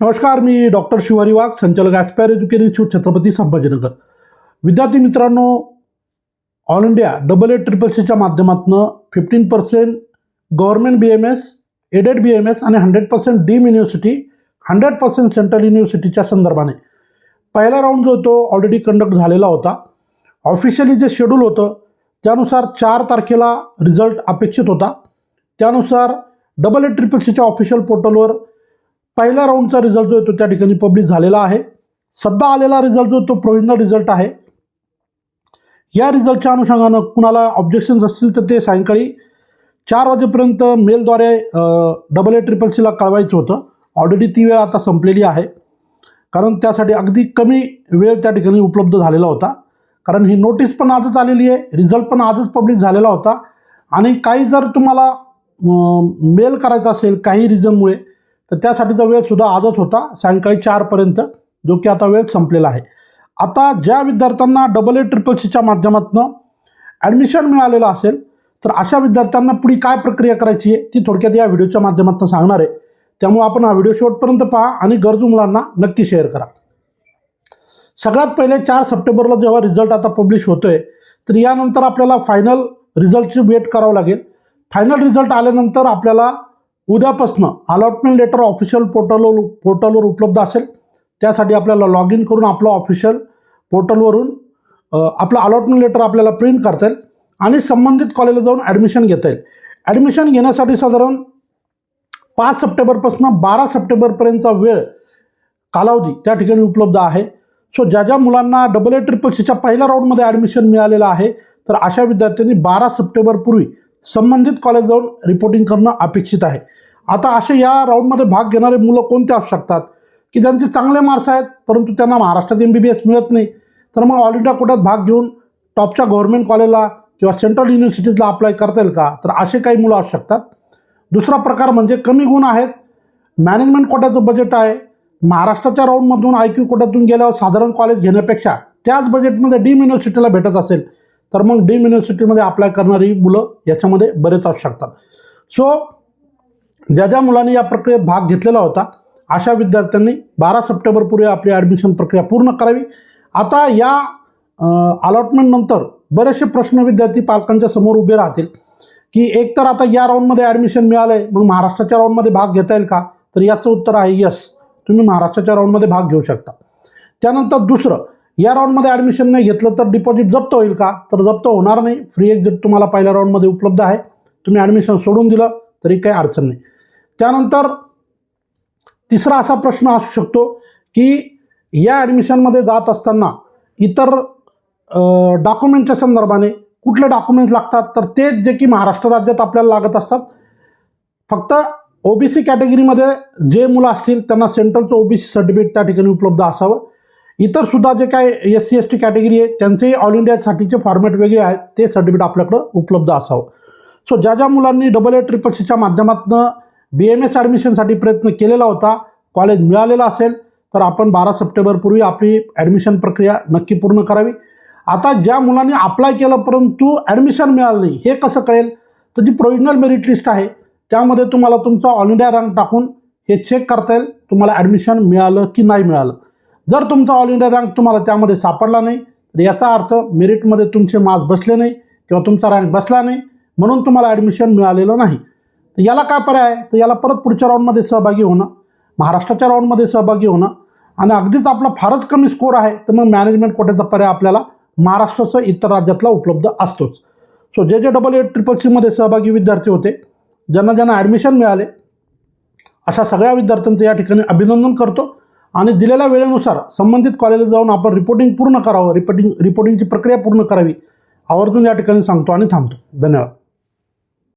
नमस्कार मी डॉक्टर शिवारी वाघ संचालक aspire education institute Chhatrapati Sambhajinagar. विद्यार्थी मित्रांनो all India double ed triple सीच्या माध्यमातून fifteen percent government B M S aided B M S आणि hundred percent deemed university hundred percent central युनिव्हर्सिटीच्या संदर्भाने. पहिला round जो तो ऑलरेडी कंडक्ट झालेला होता. ऑफिशियली जे शेड्यूल होतं त्यानुसार चार तारखेला रिझल्ट अपेक्षित होता. त्यानुसार डबल एड ट्रिपल सीच्या ऑफिशियल पोर्टलवर पहिल्या राऊंडचा रिझल्ट जो आहे तो त्या ठिकाणी पब्लिश झालेला आहे. सध्या आलेला रिझल्ट जो तो प्रोव्हिजनल रिझल्ट आहे. या रिझल्टच्या अनुषंगानं कुणाला ऑब्जेक्शन्स असतील तर ते सायंकाळी चार वाजेपर्यंत मेलद्वारे डबल ए ट्रिपल सीला कळवायचं होतं. ऑलरेडी ती वेळ आता संपलेली आहे. कारण त्यासाठी अगदी कमी वेळ त्या ठिकाणी उपलब्ध झालेला होता. कारण ही नोटीस पण आजच आलेली आहे. रिझल्ट पण आजच पब्लिश झालेला होता. आणि काही जर तुम्हाला मेल करायचा असेल काही रिझनमुळे तर त्यासाठीचा वेळसुद्धा आजच होता सायंकाळी चारपर्यंत जो की आता वेळ संपलेला आहे. आता ज्या विद्यार्थ्यांना डबल ए ट्रिपल सीच्या माध्यमातून ॲडमिशन मिळालेलं असेल तर अशा विद्यार्थ्यांना पुढे काय प्रक्रिया करायची आहे ती थोडक्यात या व्हिडिओच्या माध्यमातून सांगणार आहे. त्यामुळे आपण हा व्हिडिओ शेवटपर्यंत पहा आणि गरजू मुलांना नक्की शेअर करा. सगळ्यात पहिले चार सप्टेंबरला जेव्हा रिझल्ट आता पब्लिश होतोय आहे तर यानंतर आपल्याला फायनल रिझल्टची वेट करावं लागेल. फायनल रिझल्ट आल्यानंतर आपल्याला उद्यापासनं अलॉटमेंट लेटर ऑफिशियल पोर्टलवर पोर्टलवर उपलब्ध असेल. त्यासाठी आपल्याला लॉग इन करून आपलं ऑफिशियल पोर्टलवरून आपलं अलॉटमेंट लेटर आपल्याला प्रिंट करता येईल आणि संबंधित कॉलेजला जाऊन ॲडमिशन घेता येईल. ॲडमिशन घेण्यासाठी साधारण पाच सप्टेंबरपासून बारा सप्टेंबरपर्यंतचा वेळ कालावधी त्या ठिकाणी उपलब्ध आहे. सो ज्या ज्या मुलांना डबल ए ट्रिपल सीच्या पहिल्या राऊंडमध्ये ॲडमिशन मिळालेलं आहे तर अशा विद्यार्थ्यांनी बारा सप्टेंबरपूर्वी संबंधित कॉलेज जाऊन रिपोर्टिंग करणं अपेक्षित आहे. आता असे या राऊंडमध्ये भाग घेणारे मुलं कोणते असू शकतात? की ज्यांचे चांगले मार्क्स आहेत परंतु त्यांना महाराष्ट्रात एम बी बी एस मिळत नाही तर मग ऑल इंडिया कोट्यात भाग घेऊन टॉपच्या गव्हर्नमेंट कॉलेजला किंवा सेंट्रल युनिव्हर्सिटीजला अप्लाय करता येईल का? तर असे काही मुलं असू शकतात. दुसरा प्रकार म्हणजे कमी गुण आहेत. मॅनेजमेंट कोट्याचं बजेट आहे. महाराष्ट्राच्या राऊंडमधून आय क्यू कोट्यातून गेल्यावर साधारण कॉलेज घेण्यापेक्षा त्याच बजेटमध्ये डीम युनिव्हर्सिटीला भेटत असेल. तर मग डीम युनिव्हर्सिटीमध्ये अप्लाय करणारी मुलं याच्यामध्ये बरेच असू शकतात. सो ज्या ज्या मुलांनी या प्रक्रियेत भाग घेतलेला होता अशा विद्यार्थ्यांनी बारा सप्टेंबरपूर्वी आपली ॲडमिशन प्रक्रिया पूर्ण करावी. आता या अलॉटमेंटनंतर बरेचसे प्रश्न विद्यार्थी पालकांच्या समोर उभे राहतील की एक तर आता या राऊंडमध्ये ॲडमिशन मिळालं आहे मग महाराष्ट्राच्या राऊंडमध्ये भाग घेता येईल का? तर याचं उत्तर आहे यस तुम्ही महाराष्ट्राच्या राऊंडमध्ये भाग घेऊ शकता. त्यानंतर दुसरं या राऊंडमध्ये ॲडमिशन नाही घेतलं तर डिपॉझिट जप्त होईल का? तर जप्त होणार नाही. फ्री एक्झिट तुम्हाला पहिल्या राऊंडमध्ये उपलब्ध आहे. तुम्ही ॲडमिशन सोडून दिलं तरी काही अडचण नाही. त्यानंतर तिसरा असा प्रश्न असू शकतो की या ॲडमिशनमध्ये जात असताना इतर डॉक्युमेंटच्या संदर्भाने कुठले डॉक्युमेंट्स लागतात? तर तेच जे की महाराष्ट्र राज्यात आपल्याला लागत असतात. फक्त ओ बी सी कॅटेगरीमध्ये जे मुलं असतील त्यांना सेंट्रलचं ओ बी सी सर्टिफिकेट त्या ठिकाणी उपलब्ध असावं. इतर सुद्धा जे काय S C S T category आहे त्यांचेही ऑल इंडियासाठीचे फॉर्मॅट वेगळे आहेत ते सर्टिफिकेट आपल्याकडं उपलब्ध असावं. सो ज्या ज्या मुलांनी डबल ए ट्रिपल सीच्या माध्यमातून बी एम एस ॲडमिशनसाठी प्रयत्न केलेला होता कॉलेज मिळालेला असेल तर आपण बारा सप्टेंबरपूर्वी आपली ॲडमिशन प्रक्रिया नक्की पूर्ण करावी. आता ज्या मुलांनी अप्लाय केलं परंतु ॲडमिशन मिळालं नाही हे कसं कळेल? तर जी प्रोविजनल मेरिट लिस्ट आहे त्यामध्ये तुम्हाला तुमचा ऑल इंडिया रँक टाकून हे चेक करता येईल तुम्हाला ॲडमिशन मिळालं की नाही मिळालं. जर तुमचा ऑल इंडिया रँक तुम्हाला त्यामध्ये सापडला नाही तर याचा अर्थ मेरिटमध्ये तुमचे मार्क्स बसले नाही किंवा तुमचा रँक बसला नाही म्हणून तुम्हाला ॲडमिशन मिळालेलं नाही. तर याला काय पर्याय? आहे तर याला परत पुढच्या राऊंडमध्ये सहभागी होणं महाराष्ट्राच्या राऊंडमध्ये सहभागी होणं आणि अगदीच आपला फारच कमी स्कोर आहे तर मग मॅनेजमेंट कोट्याचा पर्याय आपल्याला महाराष्ट्रासह इतर राज्यातला उपलब्ध असतोच. सो जे जे डबल एट ट्रिपल सीमध्ये सहभागी विद्यार्थी होते ज्यांना ज्यांना ॲडमिशन मिळाले अशा सगळ्या विद्यार्थ्यांचं या ठिकाणी अभिनंदन करतो. आणि दिलेल्या वेळेनुसार संबंधित कॉलेजला जाऊन आपण रिपोर्टिंग पूर्ण करावं. रिपोर्टिंग रिपोर्टिंगची प्रक्रिया पूर्ण करावी. आवर्जून या ठिकाणी सांगतो आणि थांबतो. धन्यवाद.